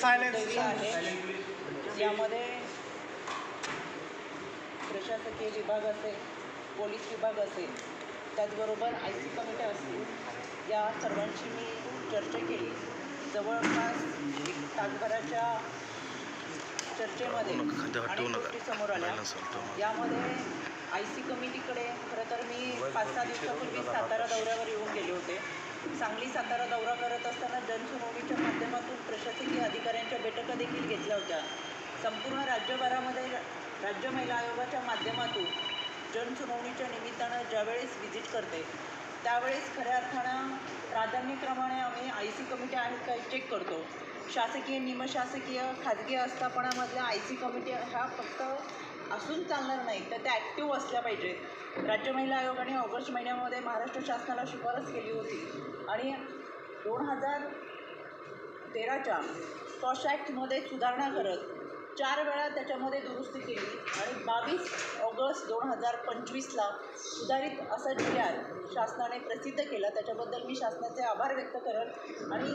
silence, दैवी आहे यामध्ये प्रशासकीय विभाग असेल पोलीस विभाग असेल त्याचबरोबर आय सी कमिट्या असतील या सर्वांशी मी चर्चा केली. जवळपास एक तासभराच्या चर्चेमध्ये समोर आल्या. यामध्ये आय सी कमिटीकडे खरं तर मी पाच सहा दिवसापूर्वी सातारा दौऱ्यावर येऊन गेले होते. सांगली सातारा दौरा करत असताना जनसुनावणीच्या माध्यमातून प्रशासकीय अधिकाऱ्यांच्या बैठका देखील घेतल्या होत्या. संपूर्ण राज्यभरामध्ये राज्य महिला आयोगाच्या माध्यमातून जनसुनावणीच्या निमित्तानं ज्यावेळेस व्हिजिट करते त्यावेळेस खऱ्या अर्थानं प्राधान्यक्रमाने आम्ही आय सी कमिट्या आहेत का चेक करतो. शासकीय निमशासकीय खाजगी आस्थापनामधल्या आय सी कमिटी ह्या फक्त असून चालणार नाही तर त्या ॲक्टिव्ह असल्या पाहिजेत. राज्य महिला आयोगाने ऑगस्ट महिन्यामध्ये महाराष्ट्र शासनाला शिफारस केली होती. आणि दोन हजार तेराच्या पॉश ॲक्टमध्ये सुधारणा करत चार वेळा त्याच्यामध्ये दुरुस्ती केली आणि बावीस ऑगस्ट दोन हजार पंचवीसला सुधारित असा जी आर शासनाने प्रसिद्ध केला. त्याच्याबद्दल मी शासनाचे आभार व्यक्त करत आणि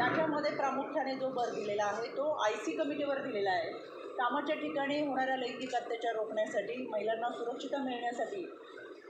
याच्यामध्ये प्रामुख्याने जो भर दिलेला आहे तो आय सी कमिटीवर दिलेला आहे. कामाच्या ठिकाणी होणाऱ्या लैंगिक अत्याचार रोखण्यासाठी महिलांना सुरक्षितता मिळण्यासाठी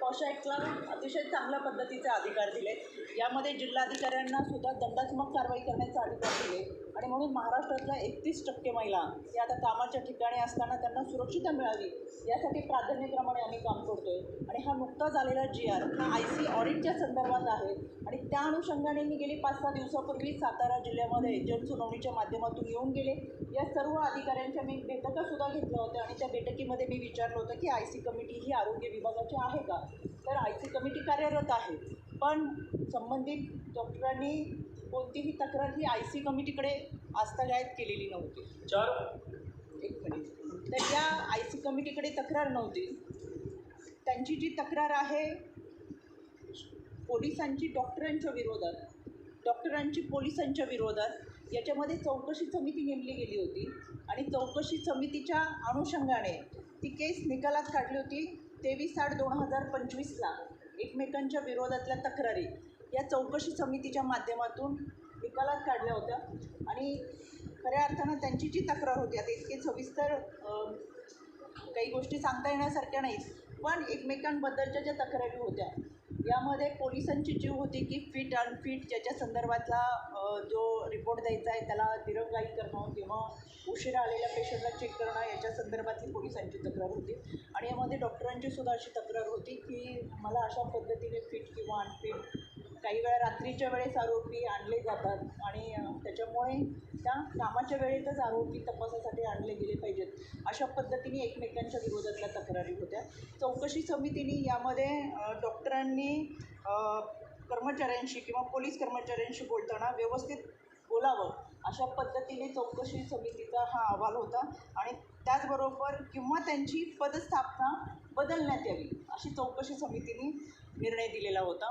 पॉशॅक्टला अतिशय चांगल्या पद्धतीचे अधिकार दिले. यामध्ये जिल्हाधिकाऱ्यांना सुद्धा दंडात्मक कारवाई करण्याचा अधिकार दिले. आणि म्हणून महाराष्ट्रातल्या एकतीस टक्के महिला या आता कामाच्या ठिकाणी असताना त्यांना सुरक्षितता मिळावी यासाठी प्राधान्यक्रमाने आम्ही काम करतोय. आणि हा नुकताच आलेला जी आर हा आय सी ऑडिटच्या संदर्भात आहे. आणि त्या अनुषंगाने मी गेली पाच सहा दिवसापूर्वी सातारा जिल्ह्यामध्ये जनसुनावणीच्या माध्यमातून येऊन गेले. या सर्व अधिकाऱ्यांच्या मी बैठकासुद्धा घेतल्या होत्या आणि त्या बैठकीमध्ये मी विचारलं होतं की आय सी कमिटी ही आरोग्य विभागाची आहे का? तर आय सी कमिटी कार्यरत आहे. पण संबंधित डॉक्टरांनी कोणतीही तक्रार ही आय सी कमिटीकडे आस्थागायत केलेली नव्हती. चार. एक मिनिट. तर या आय सी कमिटीकडे तक्रार नव्हती. त्यांची जी तक्रार आहे पोलिसांची डॉक्टरांच्या विरोधात डॉक्टरांची पोलिसांच्या विरोधात याच्यामध्ये चौकशी समिती नेमली गेली होती. आणि चौकशी समितीच्या अनुषंगाने ती केस निकालात काढली होती तेवीस आठ दोन हजार पंचवीसला. एकमेकांच्या विरोधातल्या तक्रारी या चौकशी समितीच्या माध्यमातून निकालात काढल्या होत्या. आणि खऱ्या अर्थानं त्यांची जी तक्रार होती आता इतके सविस्तर काही गोष्टी सांगता येण्यासारख्या नाहीत. पण एकमेकांबद्दलच्या ज्या तक्रारी होत्या यामध्ये पोलिसांची जीव होती की फिट अनफिट ज्याच्या संदर्भातला जो रिपोर्ट द्यायचा आहे त्याला दिरंगाई करणं किंवा उशिरा आलेल्या पेशंटला चेक करणं याच्या संदर्भातली पोलिसांची तक्रार होती. आणि यामध्ये डॉक्टरांची सुद्धा अशी तक्रार होती की मला अशा पद्धतीने फिट किंवा अनफिट काही वेळा रात्रीच्या वेळेस आरोपी आणले जातात आणि त्याच्यामुळे त्या कामाच्या वेळेतच आरोपी तपासासाठी आणले गेले पाहिजेत. अशा पद्धतीने एकमेकांच्या विरोधातल्या तक्रारी होत्या. चौकशी समितीने यामध्ये डॉक्टरांनी कर्मचाऱ्यांशी किंवा पोलीस कर्मचाऱ्यांशी बोलताना व्यवस्थित बोलावं अशा पद्धतीने चौकशी समितीचा हा अहवाल होता आणि त्याचबरोबर किंवा त्यांची पदस्थापना बदलण्यात यावी अशी चौकशी समितीने निर्णय दिलेला होता.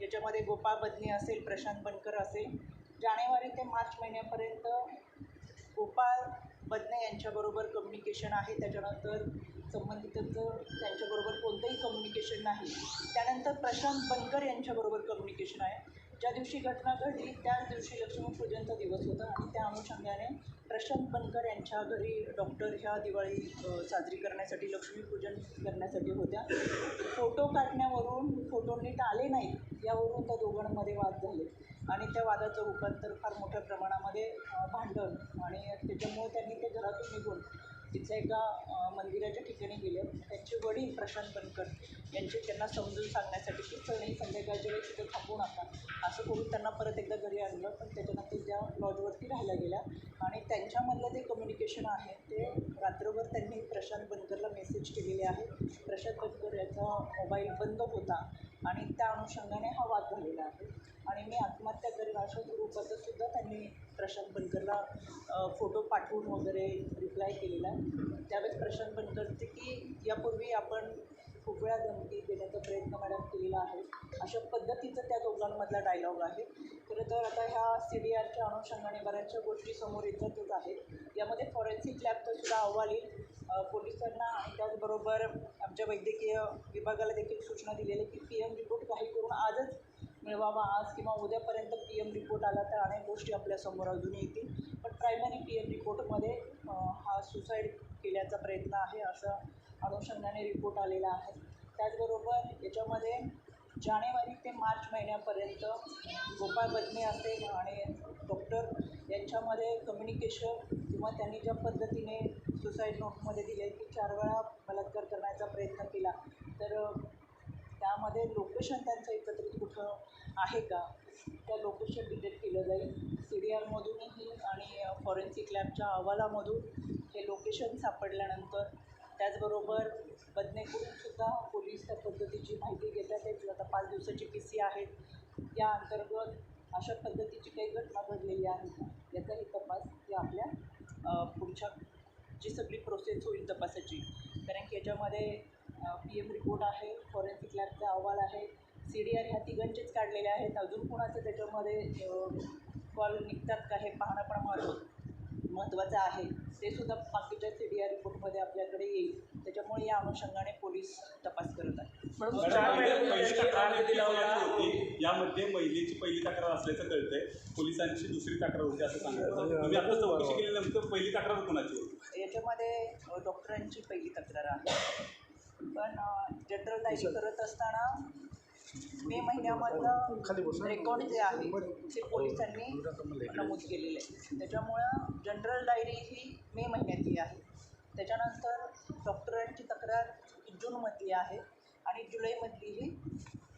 याच्यामध्ये गोपाळ बदनी असेल प्रशांत बनकर असेल. जानेवारी ते मार्च महिन्यापर्यंत गोपाळ बदने यांच्याबरोबर कम्युनिकेशन आहे. त्याच्यानंतर संबंधितांचं त्यांच्याबरोबर कोणतंही कम्युनिकेशन नाही. त्यानंतर प्रशांत बनकर यांच्याबरोबर कम्युनिकेशन आहे. ज्या दिवशी घटना घडली त्याच दिवशी लक्ष्मीपूजनचा दिवस होता आणि त्या अनुषंगाने प्रशांत बनकर यांच्या घरी डॉक्टर ह्या दिवाळी साजरी करण्यासाठी लक्ष्मीपूजन करण्यासाठी होत्या. फोटो काढण्यावरून फोटो नीट आले नाहीत. यावरून त्या दोघांमध्ये वाद झाले. आणि त्या वादाचं रूपांतर फार मोठ्या प्रमाणामध्ये भांडण आणि त्याच्यामुळे त्यांनी ते घरातून निघून तिथल्या एका मंदिराच्या ठिकाणी गेले. त्यांचे वडील प्रशांत बनकर यांचे त्यांना समजून सांगण्यासाठी की चणी संध्याकाळच्या वेळेस तिथे थांबू नका असं करून त्यांना परत एकदा घरी आणलं. पण त्याच्यानंतर त्या लॉजवरती राहायला गेल्या. आणि त्यांच्यामधलं जे कम्युनिकेशन आहे ते रात्रभर त्यांनी प्रशांत बनकरला मेसेज केलेले आहे. प्रशांत बनकर याचा मोबाईल बंद होता. आणि त्या अनुषंगाने हा वाद झालेला आहे. आणि मी आत्महत्या करेन अशा स्वरूपाचं सुद्धा त्यांनी प्रशांत बनकरला फोटो पाठवून वगैरे रिप्लाय केलेला आहे. त्यावेळेस प्रशांत बनकरचे की यापूर्वी आपण खूप वेळा धमकी देण्याचा प्रयत्न मॅडम केलेला आहे. अशा पद्धतीचं त्या दोघांमधला डायलॉग आहे. खरं तर आता ह्या सी डी आरच्या अनुषंगाने बऱ्याचशा गोष्टी समोर येतातच आहेत यामध्ये फॉरेन्सिक लॅबचा सुद्धा अहवाल येईल. पोलिसांना आणि त्याचबरोबर आमच्या वैद्यकीय विभागाला देखील सूचना दिलेली आहे की पी एम रिपोर्ट काही करून आजच मिळवावा. आज किंवा उद्यापर्यंत पी एम रिपोर्ट आला तर अनेक गोष्टी आपल्यासमोर अजून येतील. पण प्रायमरी पी एम रिपोर्टमध्ये हा सुसाईड केल्याचा प्रयत्न आहे असं अनुषंगाने रिपोर्ट आलेला आहे. त्याचबरोबर याच्यामध्ये जानेवारी ते मार्च महिन्यापर्यंत गोपाळ बदने असेल आणि डॉक्टर यांच्यामध्ये कम्युनिकेशन किंवा त्यांनी ज्या पद्धतीने सुसाईड नोटमध्ये दिले की चार वेळा बलात्कार करण्याचा प्रयत्न केला तर त्यामध्ये लोकेशन त्यांचं एकत्रित कुठं आहे का? त्या लोकेशन डिटेक्ट केलं जाईल. सी डी आरमधूनही आणि फॉरेन्सिक लॅबच्या अहवालामधून हे लोकेशन सापडल्यानंतर त्याचबरोबर बदनेकडूनसुद्धा पोलीस त्या पद्धतीची माहिती घेतात. आहेत आता पाच दिवसाची पी सी आहे त्या अंतर्गत अशा पद्धतीची काही घटना घडलेली आहे का? याचाही तपास हे आपल्या पुढच्या जी सगळी प्रोसेस होईल तपासाची. कारण की याच्यामध्ये पी एम रिपोर्ट आहे फॉरेन्सिक लॅबचा अहवाल आहे. सी डी आर ह्या तिघांचेच काढलेले आहेत. अजून कोणाचं त्याच्यामध्ये कॉल निघतात का हे पाहणं पण महत्त्व महत्त्वाचं आहे. ते सुद्धा बाकीच्या सी डी आर रिपोर्टमध्ये आपल्या येईल त्याच्यामुळे या अनुषंगाने पोलीस तपास करत आहेत. होता. होती? यामध्ये महिलेची पहिली तक्रार असल्याचं कळतंय. पोलिसांची दुसरी तक्रार होती असं सांगायचं. तुम्ही आता चौकशी केली नेमकं पहिली तक्रार कोणाची होती? याच्यामध्ये डॉक्टरांची पहिली तक्रार आहे. पण जनरल डायरी करत असताना मे महिन्यामधलं रेकॉर्ड जे आहे ते पोलिसांनी नमूद केलेलं आहे. त्याच्यामुळं जनरल डायरी ही मे महिन्यातली आहे. त्याच्यानंतर डॉक्टरांची तक्रार जूनमधली आहे आणि जुलैमधली ही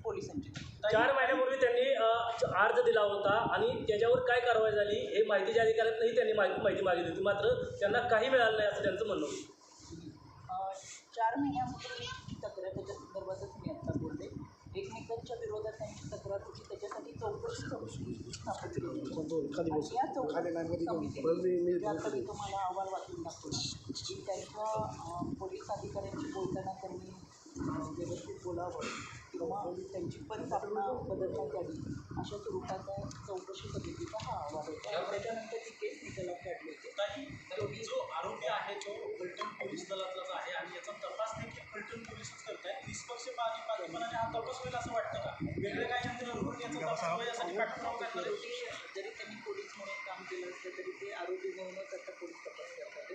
पोलिसांची. चार महिन्यापूर्वी त्यांनी अर्ज दिला होता आणि त्याच्यावर काय कारवाई झाली हे माहितीच्या अधिकाऱ्यांनाही त्यांनी माहिती माहिती मागितली होती. मात्र त्यांना काही मिळालं नाही असं त्यांचं म्हणणं होतं. चार महिन्यापूर्वी जी तक्रार त्याच्या संदर्भातच मी आत्ता बोलले. एकमेकांच्या विरोधात त्यांची तक्रार होती त्याच्यासाठी चौकशी समिती स्थापन या तुम्हाला अहवाल वाचून दाखवला की त्यांच्या पोलीस अधिकाऱ्यांशी बोलताना त्यांनी व्यवस्थित बोलावं किंवा त्यांची परिकल्पना बदलण्यात यावी अशा स्वरूपाचा चौकशी पद्धतीचा हा अहवाल होता. त्याच्यानंतर ती केस निकालात काढली होती जो आरोपी आहे तो फलटण पोलीस दलातलाच आहे आणि याचा तपास फलटण पोलीसच करतायत निष्पक्ष आणि पारदर्शपणाने हा तपास होईल असं वाटतं का? वेगळे याचा तपास यासाठी पाठपुरावा करणार जरी त्यांनी पोलीस म्हणून काम केलं असलं तरी ते आरोपी म्हणूनच आता पोलीस तपास करतात.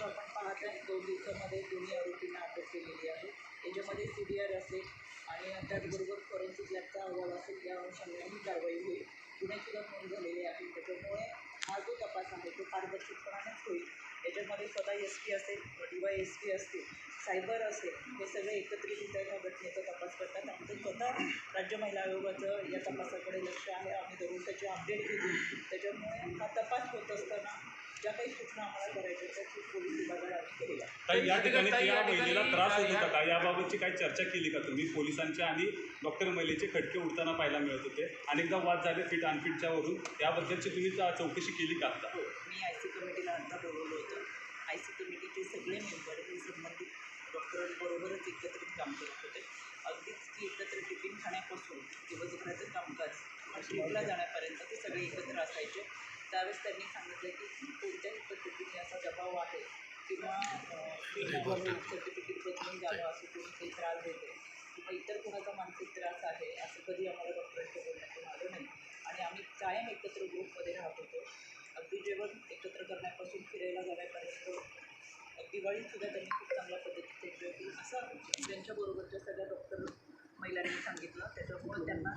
आपण पाहत आहे दोन दिवसामध्ये दोन्ही आरोपींना अटक केलेली आहे. याच्यामध्ये सी डी आर असेल आणि त्याचबरोबर फॉरेन्सिक लॅबचा अहवाल असेल या अनुषंगाने ही कारवाई होईल. गुन्हेसुद्धा नोंद झालेले आहे. त्याच्यामुळे हा जो तपास आहे तो पारदर्शकपणानेच होईल. याच्यामध्ये स्वतः एस पी असेल डी वाय एस पी असतील सायबर असेल हे सगळे एकत्रितरित्या या घटनेचा तपास करतात. आमचं स्वतः राज्य महिला आयोगाचं या तपासाकडे लक्ष आहे. आम्ही दररोज त्याची अपडेट घेतो. त्याच्यामुळे हा तपास होत असताना ज्या काही सूचना आम्हाला करायच्या त्या ती पोलीस विभागाला आम्ही केलेल्या. ताई, या ठिकाणी या महिलेला त्रास होत होता का? याबाबतची काही चर्चा केली का तुम्ही? पोलिसांच्या आणि डॉक्टर महिलेचे खटके उडताना पाहायला मिळत होते. अनेकदा वाद झाले फिट अनफिटच्या वरून. याबद्दलची तुम्ही चौकशी केली का आता? हो मी आय सी कमिटीला आता बोलवलं होतं. आय सी कमिटीचे सगळे मेंबर हे संबंधित डॉक्टरांबरोबरच एकत्रित काम करत होते. अगदीच की एकत्र टिफिन खाण्यापासून दिवसभराचं कामकाज ट्रीपला जाण्यापर्यंत ते सगळे एकत्र असायचे. त्यावेळेस त्यांनी सांगितलं की कोणत्याही पद्धतीने असा दबाव आहे किंवा सर्टिफिकेट बदलून जावं असं कोणी काही त्रास देते किंवा इतर कोणाचा मानसिक त्रास आहे असं कधी आम्हाला डॉक्टरांच्या बोलण्यातून आलं नाही. आणि आम्ही कायम एकत्र ग्रुपमध्ये राहत होतो. अगदी जेवण एकत्र करण्यापासून फिरायला जाण्यापर्यंत दिवाळीतसुद्धा त्यांनी खूप चांगल्या पद्धतीचे एन्जॉय केली. असं त्यांच्याबरोबरच्या सगळ्या डॉक्टर महिलांनी सांगितलं त्याच्यामुळे त्यांना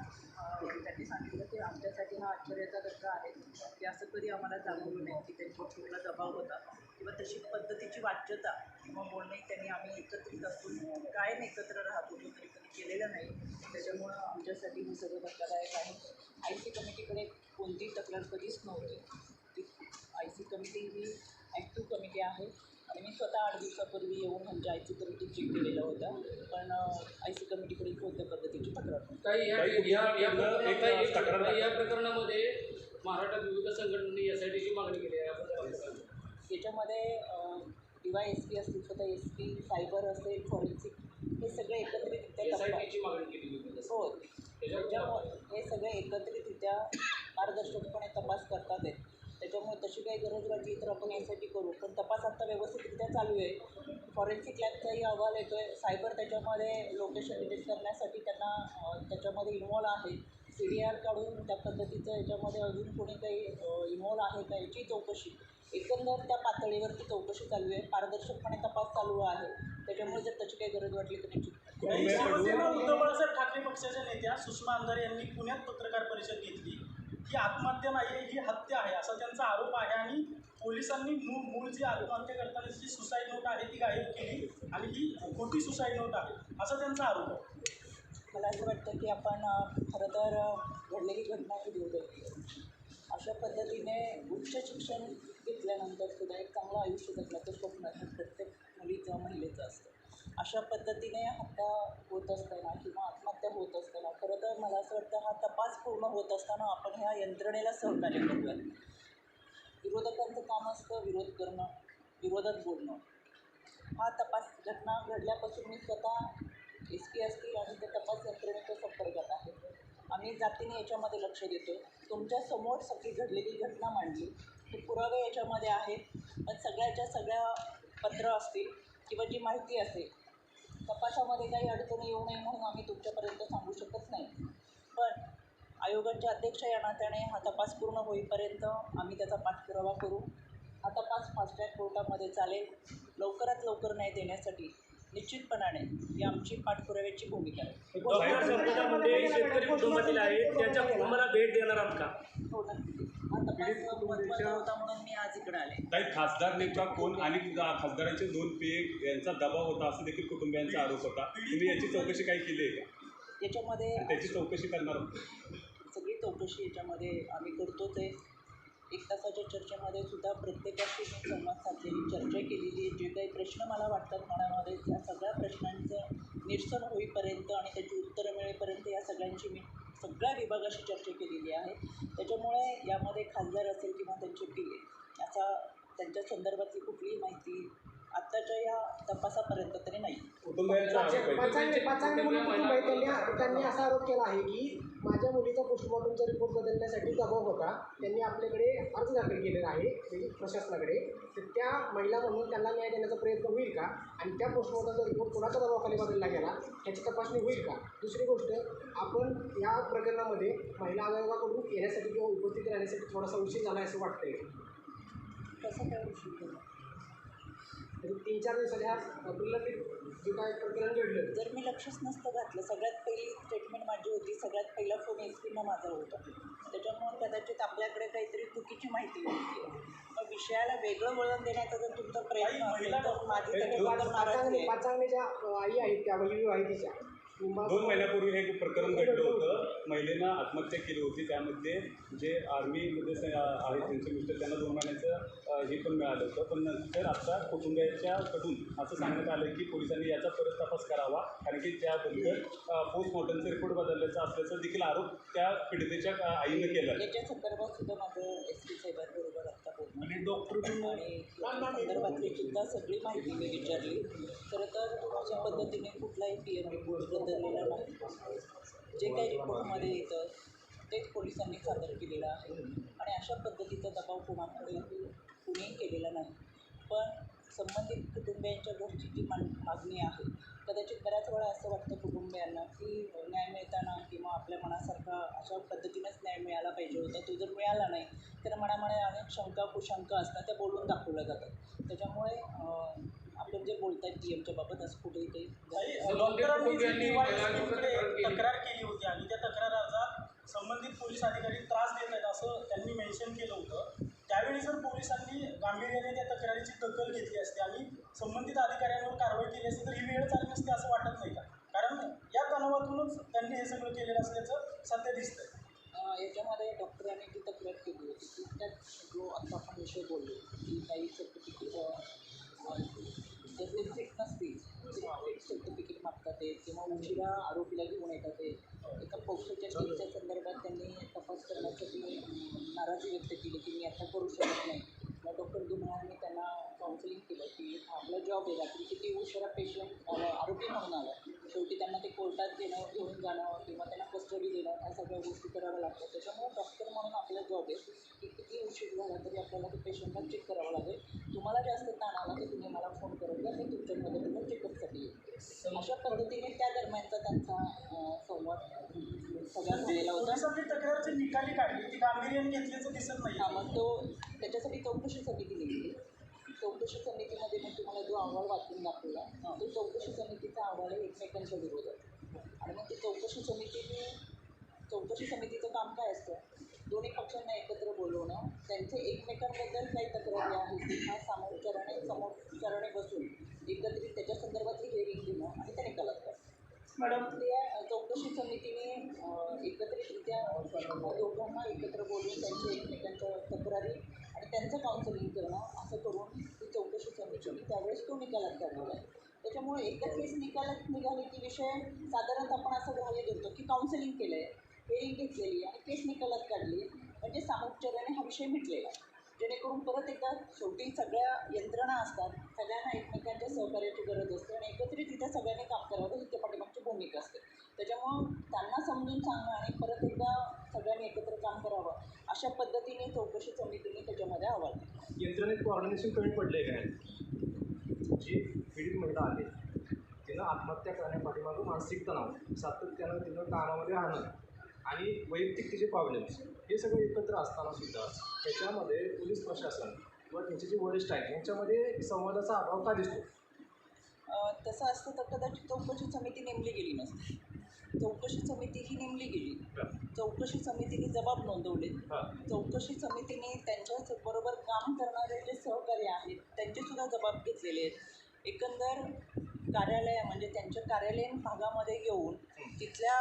त्यांनी सांगितलं की आमच्यासाठी हा आश्चर्याचा धक्का आहे. की असं कधी आम्हाला जाणवलं नाही की त्यांच्या कुठला दबाव होता किंवा तशी पद्धतीची वाच्यता किंवा बोलणे त्यांनी आम्ही एकत्रित असून कायम एकत्र राहत होतो तरी कधी केलेलं नाही. त्याच्यामुळं आमच्यासाठी हे सगळं धक्कादायक आहे. आय सी कमिटीकडे कोणतीही तक्रार कधीच नव्हती. ती आय सी कमिटी ही ॲक्टिव्ह कमिटी आहे. आणि मी स्वतः आठ दिवसापूर्वी येऊन म्हणजे आय सी कमिटी चेक केलेलं होतं पण आय सी कमिटीकडे कोणत्या पद्धतीची तक्रार. काही या काही या या एक प्रकरणात तक्रार काही-. या प्रकरणामध्ये महाराष्ट्रात विविध संघटनांनी एस आय टीची मागणी केली आहे मत? याच्यामध्ये डी वाय एस पी असतील स्वतः एस पी सायबर असेल फॉरेन्सिक हे सगळे एकत्रितरित्या मागणी केली होती हो त्याच्यामुळे हे सगळे एकत्रितरित्या पारदर्शकपणे तपास करतात आहेत काही गरज वाटली तर आपण यासाठी करू. पण तपास आता व्यवस्थितरित्या चालू आहे. फॉरेन्सिक लॅबचाही अहवाल येतो आहे सायबर त्याच्यामध्ये लोकेशन डिटेक्ट करण्यासाठी त्यांना त्याच्यामध्ये इन्वॉल्व आहे. सी डी आर काढून त्या पद्धतीचं याच्यामध्ये अजून कोणी काही इन्वॉल्व आहे का याची चौकशी. एकंदर त्या पातळीवरती चौकशी चालू आहे. पारदर्शकपणे तपास चालू आहे. त्याच्यामुळे जर तशी काही गरज वाटली तर निश्चित. शिवसेना उद्धव बाळासाहेब ठाकरे पक्षाच्या नेत्या सुषमा अंधारे यांनी पुण्यात पत्रकार परिषद घेतली. ही आत्महत्या नाही आहे ही हत्या आहे असा त्यांचा आरोप आहे. आणि पोलिसांनी मूळ मूळ जी आत्महत्या करताना जी सुसाईड नोट आहे ती गायब केली. आणि ही खोटी सुसाईड नोट आहे असा त्यांचा आरोप आहे. मला असं वाटतं की आपण खरं तर घडलेली घटना ही दुर्दैवी अशा पद्धतीने उच्च शिक्षण घेतल्यानंतर सुद्धा एक चांगलं आयुष्य जगण्याचं स्वप्न हे प्रत्येक मुलीचं महिलेचं असतं. अशा पद्धतीने हत्या होत असताना किंवा आत्महत्या होत असताना खरं तर मला असं वाटतं हा तपास पूर्ण होत असताना आपण ह्या यंत्रणेला सहकार्य करूयात. विरोधकांचं काम असतं विरोध करणं विरोधात बोलणं. हा तपास घटना घडल्यापासून मी स्वतः एस पी असतील आणि त्या तपास यंत्रणेच्या संपर्कात आहे. आम्ही जातीने याच्यामध्ये लक्ष देतो तुमच्यासमोर सगळी घडलेली घटना मांडली. हे पुरावे याच्यामध्ये आहेत. पण सगळ्याच्या सगळ्या पत्र असतील किंवा जी माहिती असेल तपासामध्ये काही अडचणी येऊ नये म्हणून आम्ही तुमच्यापर्यंत सांगू शकत नाही. पण आयोगाचे अध्यक्ष या नात्याने हा तपास पूर्ण होईपर्यंत आम्ही त्याचा पाठपुरावा करू. हा तपास फास्ट्रॅक कोर्टामध्ये चालेल. लवकरात लवकर न्याय देण्यासाठी निश्चितपणाने ही आमची पाठपुराव्याची भूमिका आहे. शेतकरी कुटुंबातील आहेत त्यांच्या कुटुंबाला भेट देणार आहात का? हो नक्की. हा तपास महत्त्वाचा होता म्हणून मी आज इकडे आले. काही खासदार नेमका कोण आणि खासदारांचे दोन पे यांचा दबाव होता असं देखील कुटुंबियांचा आरोप होता. तुम्ही याची चौकशी काही केली आहे का? याच्यामध्ये त्याची चौकशी करणार आहोत. सगळी चौकशी याच्यामध्ये आम्ही करतोच आहे. एक तासाच्या चर्चेमध्ये सुद्धा प्रत्येकाशी मी संवाद साधलेली चर्चा केलेली जे काही प्रश्न मला वाटतात मनामध्ये त्या सगळ्या प्रश्नांचं निरसन होईपर्यंत आणि त्याची उत्तरं मिळेपर्यंत या सगळ्यांची मी सगळ्या विभागाशी चर्चा केलेली आहे. त्याच्यामुळे यामध्ये खासदार असेल किंवा त्यांचे पी याचा त्यांच्या संदर्भातली कुठलीही माहिती आत्ताच्या या तपासापर्यंत तरी नाही. पाचांगे पाचांगे त्यांनी त्यांनी असा आरोप केला आहे की माझ्या मुलीचा पोस्टमॉर्टमचा रिपोर्ट बदलण्यासाठी दबाव होता. त्यांनी आपल्याकडे अर्ज दाखल केलेला आहे म्हणजे प्रशासनाकडे. तर त्या महिला म्हणून त्यांना न्याय देण्याचा प्रयत्न होईल का? आणि त्या पोस्टमॉर्टमचा रिपोर्ट कोणाच्या दबावाखाली बदलला गेला? ह्याची तपासणी होईल का? दुसरी गोष्ट आपण या प्रकरणामध्ये महिला आयोगाकडून येण्यासाठी किंवा उपस्थित राहण्यासाठी थोडासा उशीर झाला आहे असं वाटतंय. कसं काय उशीर केला तीन चार ते जे काय प्रकरण घडलं जर मी लक्षच नसतं घातलं सगळ्यात पहिली स्टेटमेंट माझी होती सगळ्यात पहिला फोन एस पीनं माझा होता. त्याच्यामुळे कदाचित आपल्याकडे काहीतरी चुकीची माहिती होती मग विषयाला वेगळं वळण देण्याचा जर तुमचा प्रयत्न असेल तर माझी पाचांगणेच्या आई आहेत त्या किंवा दोन महिन्यापूर्वी हे प्रकरण घडलं होतं. महिलेनं आत्महत्या केली होती. त्यामध्ये जे आर्मीमध्ये स- आहेत त्यांचे मिस्टर त्यांना दोन महिन्याचं हे पण मिळालं होतं. पण नंतर आता कुटुंबियाच्याकडून असं सांगण्यात आलं की पोलिसांनी याचा परत तपास करावा. कारण की त्याबद्दल पोस्टमॉर्टमचा रिपोर्ट बदलल्याचा असल्याचा देखील आरोप त्या पीडितेच्या आईनं केला. त्याच्या याच्या संदर्भात सुद्धा माझं एस पी साहेबांबरोबर म्हणजे आणि डॉक्टर आणि संदर्भातली सुद्धा सगळी माहिती मी विचारली. खरं तर अशा पद्धतीने कुठलाही पी एम रिपोर्ट बदललेला नाही. जे काही रिपोर्टमध्ये येतं तेच पोलिसांनी सादर केलेलं आहे. आणि अशा पद्धतीचा दबाव कोणाकडे कुणीही केलेला नाही. पण संबंधित कुटुंबियांच्या गोष्टीची मान मागणी आहे कदाचित बऱ्याच वेळा असं वाटतं कुटुंबियांना की न्याय मिळताना किंवा आपल्या मनासारखा अशा पद्धतीनेच न्याय मिळाला पाहिजे होता. तो जर मिळाला नाही तर मनामध्ये अनेक शंका कुशंका असतात त्या बोलून दाखवल्या जातात. त्याच्यामुळे अं, आपण जे बोलत आहेत डी एमच्या बाबत असं कुठेही काही काही डॉक्टरांनी जी DYSP कडे तक्रार केली होती आणि त्या तक्राराचा संबंधित पोलीस अधिकारी त्रास देत आहेत असं त्यांनी मेन्शन केलं होतं. त्यावेळी जर पोलिसांनी गांभीर्याने त्या तक्रारीची दखल घेतली असती आणि संबंधित अधिकाऱ्यांवर कारवाई केली असती तर ही वेळ चालली असते असं वाटत नाही का? कारण या तणावातूनच त्यांनी हे सगळं केलेलं असल्याचं सध्या दिसतं याच्यामध्ये डॉक्टरांनी जी तक्रार केली होती की त्यात जो आता आपण विषय बोललो की काही सर्टिफिकेट जर ते फिट नसतील फिट सर्टिफिकेट मागतात ते किंवा उशिरा आरोपीला घेऊन येतात ते. एका पोक्सोच्या केसच्या संदर्भात त्यांनी तपास करण्यासाठी नाराजी व्यक्त केली की मी आता करू शकत नाही. मग डॉक्टर दुमळांनी त्यांना काउन्सिलिंग केलं की आपला जॉब आहे रात्री किती उशिरा पेशंट आरोपी म्हणून आला. शेवटी त्यांना ते कोर्टात घेणं घेऊन जाणं किंवा त्यांना कस्टडी देणं ह्या सगळ्या गोष्टी कराव्या लागतात. त्याच्यामुळे डॉक्टर म्हणून आपला जॉब आहे की किती उशीर झाला तरी आपल्याला ते पेशंटला चेक करावं लागेल. तुम्हाला जास्त ताण आला की तुम्ही मला फोन करत द्या मी तुमच्या मदतीनं चेकअपसाठी येते अशा पद्धतीने त्या दरम्यानचा त्यांचा संवाद सगळा झालेला होता पोलिसांनी तक्रारची निकाली काढली. ती गांभीर्याने घेतल्याचं दिसत नाही हा मग तो त्याच्यासाठी चौकशी समिती नेमली चौकशी समितीमध्ये मी तुम्हाला जो अहवाल वाचून दाखवला तो चौकशी समितीचा अहवाल आहे एकमेकांच्या विरोधात आणि मग ते चौकशी समितीने चौकशी समितीचं काम काय असतं? दोन्ही पक्षांना एकत्र बोलवणं त्यांचे एकमेकांबद्दल काही तक्रारी आहेत हा सामोपचाराने समोपचाराने बसून एकत्रित त्याच्या संदर्भातली हेअरिंग घेणं आणि त्या निकालात मॅडम. त्या चौकशी समितीने एकत्रितरित्या दोघांना एकत्र बोलून त्यांचे एकमेकांच्या तक्रारी आणि त्यांचं काउन्सिलिंग करणं असं करून ती चौकशी समितीने त्यावेळेस तो निकालात काढलेला आहे. त्याच्यामुळे एकच केस निकालात निघाली की विषय साधारणतः आपण असं ग्राह्य धरतो की काउन्सिलिंग केलं आहे हेरिंग घेतलेली आणि केस निकालात काढली. म्हणजे सामोपचाराने हा विषय मिटलेला. आहे जेणेकरून परत एकदा शेवटी सगळ्या यंत्रणा असतात सगळ्यांना एकमेकांच्या सहकार्याची गरज असते आणि एकत्रित तिथे सगळ्यांनी काम करावं ही त्या पाठीमागची भूमिका असते. त्याच्यामुळं त्यांना समजून सांगणं आणि परत एकदा सगळ्यांनी एकत्र काम करावं अशा पद्धतीने चौकशी समितीने त्याच्यामध्ये आवाज यंत्रणेत कोऑर्डिनेशन कमी पडले काय जी पीडित महिला आहे तिनं आत्महत्या करण्यापाठीमागं मानसिक तणाव सातत्यानं तिनं कामामध्ये राहणं आणि वैयक्तिक तिचे प्रॉब्लेम्स हे सगळं एकत्र असताना सुद्धा त्याच्यामध्ये पोलीस प्रशासन किंवा त्यांचे जे वरिष्ठ आहेत यांच्यामध्ये संवादाचा अभाव का दिसतो? तसं असतं तर कदाचित चौकशी समिती नेमली गेली नसते. चौकशी समिती ही नेमली गेली. चौकशी समितीने जबाब नोंदवले. चौकशी समितीने त्यांच्या बरोबर काम करणारे जे सहकारी आहेत त्यांचे सुद्धा जबाब घेतलेले आहेत. एकंदर कार्यालय म्हणजे त्यांच्या कार्यालयीन भागामध्ये येऊन तिथल्या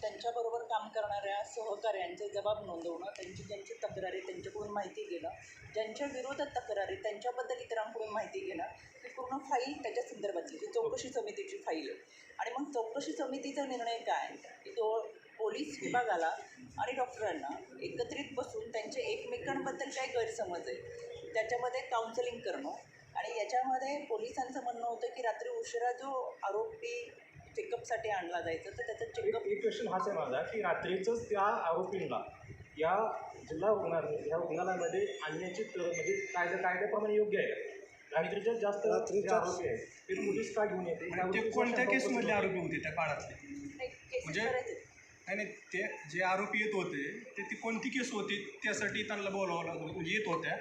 त्यांच्याबरोबर काम करणाऱ्या सहकाऱ्यांचे जबाब नोंदवणं त्यांची ज्यांची तक्रारी त्यांच्याकडून माहिती घेणं ज्यांच्या विरोधात तक्रारी त्यांच्याबद्दल इतरांकडून माहिती घेणं ही पूर्ण फाईल त्याच्या संदर्भातली ही चौकशी समितीची फाईल आहे. आणि मग चौकशी समितीचा निर्णय काय? की तो पोलीस विभागाला आणि डॉक्टरांना एकत्रित बसून त्यांचे एकमेकांबद्दल काय गैरसमज आहे त्याच्यामध्ये काउन्सिलिंग करणं आणि याच्यामध्ये पोलिसांचं म्हणणं होतं की रात्री उशिरा जो आरोपी चेकअपसाठी आणला जायचा तर त्याचं एक चेकअप एक क्वेश्चन हाच आहे माझा की रात्रीचंच त्या आरोपींना या जिल्हा रुग्णालय या रुग्णालयामध्ये आणण्याची तर म्हणजे कायदा कायद्याप्रमाणे योग्य आहे का? रात्रीच्या जास्त जे आरोपी आहेत ते पोलीस का घेऊन येते? कोणत्या केसमधले आरोपी होते त्या काळातले? म्हणजे- नाही नाही ते जे आरोपी येत होते ते ती कोणती केस होती त्यासाठी त्यांना बोलावं लागलं म्हणजे येत होत्या.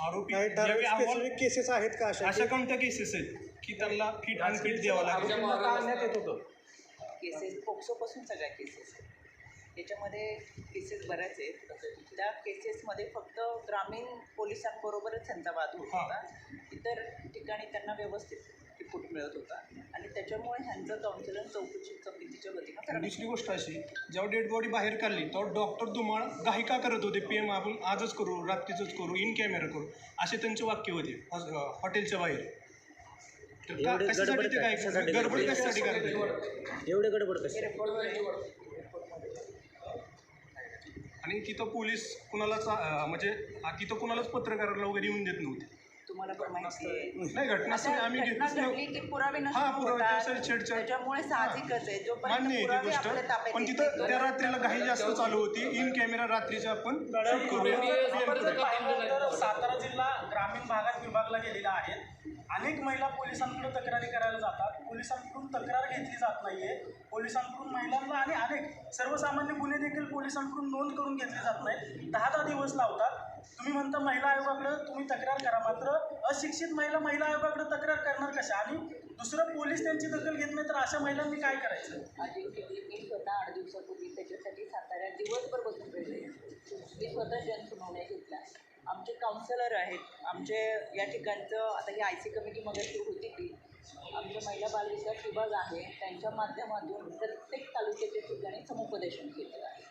आरोपी ज्यावेळी अहवाल केसेस आहेत का अशा? कोणत्या केसेस आहेत? की त्यांना फिट अनफिट द्यावं लागेल? आणण्यात येत होतं. केसेस पोक्सोपासून सगळ्या केसेस आहेत. याच्यामध्ये केसेस बऱ्याच आहेत. त्या केसेसमध्ये फक्त ग्रामीण पोलिसांबरोबरच त्यांचा वाद होत हां. होता. इतर ठिकाणी त्यांना व्यवस्थित रिपोर्ट मिळत होता. आणि त्याच्यामुळे ह्यांचं काउन्सिलर चौकशी समितीच्या वतीनं दुसरी गोष्ट अशी जेव्हा डेड बॉडी बाहेर काढली तेव्हा डॉक्टर धुमाळ घाई का करत होते. पी एम आपण आजच करू रात्रीचंच करू इन कॅमेरा करू. असे त्यांचे वाक्य होते हॉटेलच्या बाहेर. गडबड कशासाठी करायची एवढे गडबड आणि तिथं पोलीस कुणालाच म्हणजे तिथं कुणालाच पत्रकाराला वगैरे येऊन देत नव्हते. तुम्हाला पण माहिती आहे. नाही घटनास्थळी आता आम्ही घटना घेतच घडली की पुरावे हां, नष्ट पुरावे होतात. त्यासाठी छेडछाड. त्याच्यामुळे साहजिकच आहे. जोपर्यंत मान्य आहे पुरावे ती गोष्ट. आपल्या ताब्यात पण येत तिथं नाही, त्या रात्रीला घाई जास्त चालू होती. इन कॅमेरा रात्रीच्या आपण shoot करूया आपण जर पाहिलं तर सातारा जिल्हा ग्रामीण भागात विभागला गेलेला आहे. अनेक महिला पोलिसांकडे तक्रारी करायला जातात. पोलिसांकडून तक्रार घेतली जात नाहीये. पोलिसांकडून महिलांना आणि अनेक सर्वसामान्य गुन्हे देखील पोलिसांकडून नोंद करून घेतले जात नाहीत. दहा दहा दिवस लावतात. तुम्ही म्हणता महिला आयोगाकडं तुम्ही तक्रार करा. मात्र अशिक्षित महिला महिला आयोगाकडे तक्रार करणार कशा? आणि दुसरं पोलीस त्यांची दखल घेत नाही तर अशा महिलांनी काय करायचं? मी स्वतः आठ दिवसापूर्वी त्याच्यासाठी साताऱ्यात दिवसभर बसून राहिले. मी स्वतः जनसुनावण्या घेतल्या. आमचे काउन्सिलर आहेत. आमचे या ठिकाणचं आता ही आय सी कमिटी मग सुरू होती ती. आमच्या महिला बालविकास विभाग आहे. त्यांच्या माध्यमातून प्रत्येक तालुक्याच्या ठिकाणी समुपदेशन केलेलं आहे.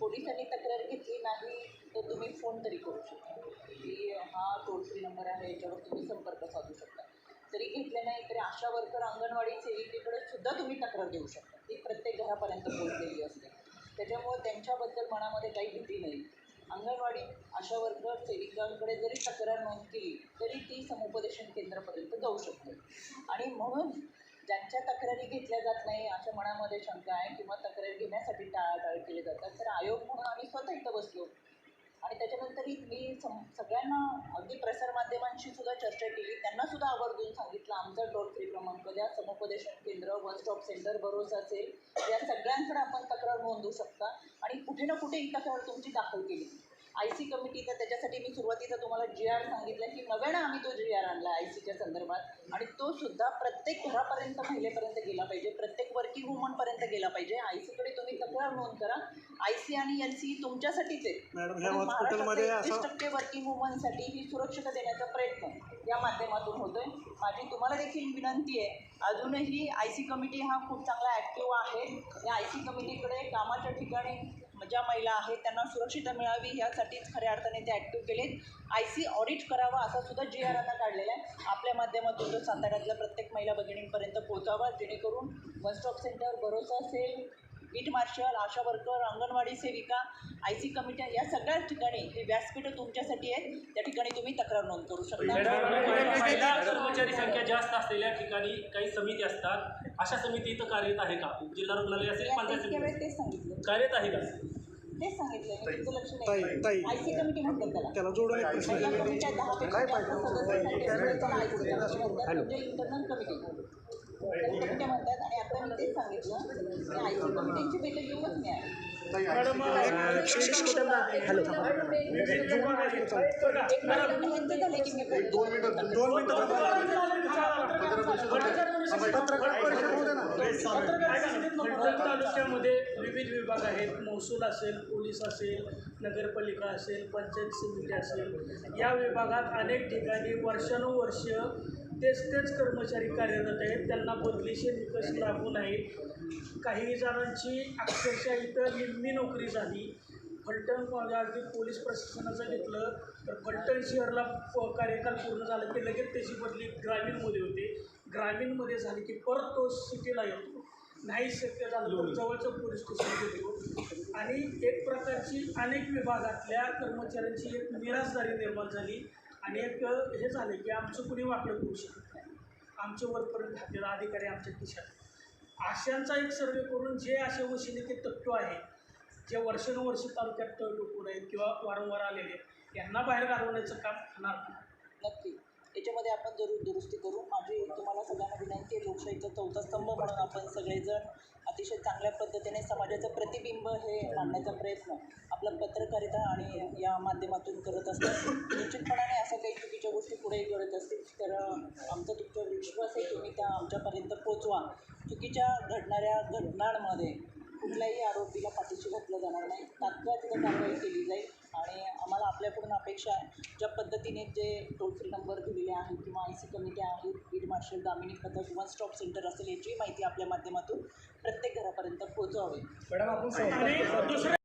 पोलिसांनी तक्रार घेतली नाही. तर तुम्ही फोन तरी करू शकता. की हा टोल फ्री नंबर आहे याच्यावर तुम्ही संपर्क साधू शकता. जरी घेतले नाही तरी आशा वर्कर अंगणवाडी सेविकेकडे सुद्धा तुम्ही तक्रार देऊ शकता. ती प्रत्येक घरापर्यंत पोहोचलेली असते. त्याच्यामुळे त्यांच्याबद्दल मनामध्ये काही भीती नाही. अंगणवाडी आशा वर्कर सेविकांकडे जरी तक्रार नोंद केली तरी ती समुपदेशन केंद्रापर्यंत जाऊ शकते. आणि म्हणून ज्यांच्या तक्रारी घेतल्या जात नाही अशा मनामध्ये शंका आहे किंवा तक्रारी घेण्यासाठी टाळाटाळ केले जातात तर आयोग म्हणून आम्ही स्वतः इथं बसलो. आणि त्याच्यानंतर मी सम सगळ्यांना अगदी प्रसारमाध्यमांशी सुद्धा चर्चा केली. त्यांना सुद्धा आवर्जून सांगितलं आमचा टोल फ्री क्रमांक द्या समुपदेशन केंद्र वन स्टॉप सेंटर भरोसा असेल या सगळ्यांकडे आपण तक्रार नोंदवू शकता. आणि कुठे ना कुठे ही तक्रार तुमची दाखल केली. आय सी कमिटी तर त्याच्यासाठी मी सुरुवातीला तुम्हाला जी आर सांगितलं की नव्यानं आम्ही तो जी आर आणला आय सीच्या संदर्भात. आणि तो सुद्धा प्रत्येक घरापर्यंत महिलेपर्यंत गेला पाहिजे. प्रत्येक वर्किंग वुमनपर्यंत गेला पाहिजे. आय सीकडे तुम्ही तक्रार नोंद करा. आय सी आणि एल सी तुमच्यासाठीच आहे. असं- 31 टक्के वर्किंग वुमनसाठी ही सुरक्षितता देण्याचा प्रयत्न या माध्यमातून होतोय. माझी तुम्हाला देखील विनंती आहे. अजूनही आय सी कमिटी हा खूप चांगला ॲक्टिव्ह आहे. या आय सी कमिटीकडे कामाच्या ठिकाणी ज्या महिला आहेत त्यांना सुरक्षितता मिळावी यासाठीच खऱ्या अर्थाने ते ॲक्टिव्ह केलेत. आय सी ऑडिट करावा असा सुद्धा जी आर आता काढलेला आहे. आपल्या माध्यमातून तो साताऱ्यातल्या प्रत्येक महिला भगिनींपर्यंत पोहोचावा जेणेकरून वन स्टॉप सेंटर भरोसा असेल beat marshal ASHA worker anganwadi सेविका आय सी कमिट्या या सगळ्या ठिकाणी हे व्यासपीठं तुमच्यासाठी आहेत. त्या ठिकाणी तुम्ही तक्रार नोंद करू शकता. महिला कर्मचारी संख्या जास्त असलेल्या ठिकाणी काही समिती असतात. अशा समिती इथं कार्यरत आहे का? जिल्हा रुग्णालय असेल तेच सांगितलं. कार्यरत आहे का? तेच सांगितलं मी तुमचं लक्ष ताई नाही. ताई आय सी कमिटी म्हणतात त्याला त्याला जोडून एक प्रश्न कमिटी म्हणतात. म्हणजे इंटरनल कमिटी म्हणतात आणि आता मी तेच सांगितलं की आय सी कमिटीची बैठक घेऊनच मी आहे एक मिनिट झाले तालुक्यामध्ये विविध विभाग आहेत. महसूल असेल पोलीस असेल नगरपालिका असेल पंचायत समिती असेल. या विभागात अनेक ठिकाणी वर्षानुवर्ष तेच तेच कर्मचारी कार्यरत आहेत. त्यांना बदलीचे निकष लागू नाहीत काही जणांची अक्षरशः इथं निम्मी नोकरी झाली. फलटण अगदी पोलीस प्रशासनाचं घेतलं तर फलटण शहरला प- कार्यकाल पूर्ण झाला की लगेच त्याची बदली ग्रामीणमध्ये होते. ग्रामीणमध्ये झाली की परत तो सिटीला येतो. नाही शक्य झालं तर जवळचं पोलीस स्टेशन येतो. आणि एक प्रकारची अनेक विभागातल्या कर्मचाऱ्यांची एक निराशदारी निर्माण झाली. आणि एक हे झाले की आमचं कुणी वाकडं करू शकत नाही. आमचे वरपर्यंत घातलेला अधिकारी आमच्या खिशात अशांचा एक सर्वे करून जे असे वशिले ते तत्व आहेत जे वर्षानुवर्ष तालुक्यात तळ टोकून आहेत किंवा वारंवार आलेले आहेत, यांना बाहेर घालवण्याचं काम होणार नाही. नक्की. याच्यामध्ये आपण जरूर दुरुस्ती करू. माझी तुम्हाला सगळ्यांना विनंती आहे लोकशाहीचा चौथा स्तंभ म्हणून आपण सगळेजण अतिशय चांगल्या पद्धतीने समाजाचं प्रतिबिंब हे मांडण्याचा प्रयत्न आपला पत्रकारिता आणि या माध्यमातून करत असतात. निश्चितपणाने अशा काही चुकीच्या गोष्टी पुढे करत असतील तर आमचा तुमच्यावर विश्वास आहे तुम्ही त्या आमच्यापर्यंत पोचवा. चुकीच्या घडणाऱ्या घटनांमध्ये कुठल्याही आरोपीला पाठीशी घातलं जाणार नाही. तात्काळ तिथं कारवाई केली जाईल आणि आम्हाला आपल्याकडून अपेक्षा आहे. ज्या पद्धतीने जे टोल फ्री नंबर दिलेले आहेत किंवा आय सी कमिट्या आहेत बीड मार्शल दामिनी पथक वन स्टॉप सेंटर असेल याची माहिती आपल्या माध्यमातून प्रत्येक घरापर्यंत पोहोचवावी. आणि दुसरं